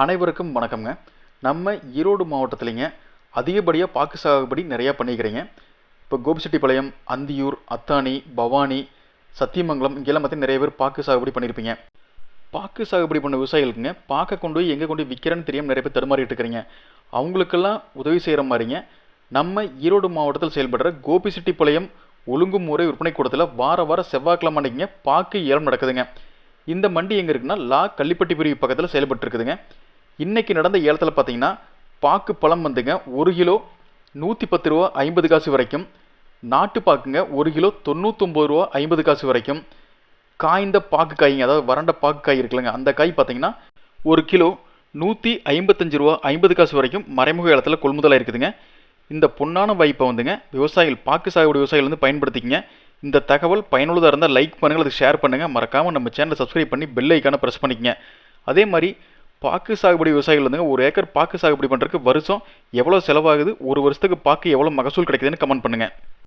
அனைவருக்கும் வணக்கம்ங்க. நம்ம ஈரோடு மாவட்டத்துலேங்க அதிகப்படியாக பாக்கு சாகுபடி நிறையா பண்ணிக்கிறீங்க. இப்போ கோபிச்செட்டிப்பாளையம் அந்தியூர் அத்தானி பவானி சத்தியமங்கலம் இங்கெல்லாம் பார்த்தீங்கன்னா நிறைய பேர் பாக்கு சாகுபடி பண்ணியிருப்பீங்க பாக்கு சாகுபடி பண்ண விவசாயிகளுக்குங்க பாக்கை கொண்டு போய் எங்கே கொண்டு போய் விற்கிறேன்னு தெரியாமல் நிறைய பேர் தடுமாறிட்டு இருக்கிறீங்க. அவங்களுக்கெல்லாம் உதவி செய்கிற மாதிரிங்க நம்ம ஈரோடு மாவட்டத்தில் செயல்படுற கோபிச்செட்டிப்பாளையம் ஒழுங்குமுறை விற்பனை கூடத்தில் வார வார செவ்வாய்க்கிழமை அன்றைக்குங்க பாக்கு ஏலம் நடக்குதுங்க. இந்த மண்டி எங்கே இருக்குன்னா லா கள்ளிப்பட்டி பிரிவு பக்கத்தில் செயல்பட்டு இருக்குதுங்க இன்னைக்கு நடந்த ஏலத்தில் பார்த்தீங்கன்னா பாக்கு பழம் வந்துங்க ஒரு கிலோ நூற்றி பத்து ரூபா ஐம்பது காசு வரைக்கும். நாட்டு பாக்குங்க ஒரு கிலோ தொண்ணூற்றொம்பது ரூபா ஐம்பது காசு வரைக்கும். காய்ந்த பாக்கு காய்ங்க அதாவது வறண்ட பாக்கு காய் இருக்குல்லங்க அந்த காய் பார்த்தீங்கன்னா ஒரு கிலோ நூற்றி ஐம்பத்தஞ்சு ரூபா ஐம்பது காசு வரைக்கும் மறைமுக இடத்துல கொள்முதலாக இருக்குதுங்க. இந்த பொன்னான வாய்ப்பை வந்துங்க விவசாயிகள் பாக்கு சாகுபடி விவசாயிகள் வந்து பயன்படுத்திக்கங்க. இந்த தகவல் பயனுள்ளதாக இருந்தால் லைக் பண்ணுங்கள் அதுக்கு ஷேர் பண்ணுங்கள் மறக்காமல் நம்ம சேனலை சப்ஸ்கிரைப் பண்ணி பெல் ஐக்கானை ப்ரெஸ் பண்ணிக்கங்க. அதே மாதிரி பாக்கு சாகுபடி விவசாயிகள் வந்துங்க ஒரு ஏக்கர் பாக்கு சாகுபடி பண்ணுறதுக்கு வருஷம் எவ்வளோ செலவாகுது? ஒரு வருஷத்துக்கு பாக்கு எவ்வளோ மகசூல் கிடைக்குதுன்னு கமெண்ட் பண்ணுங்கள்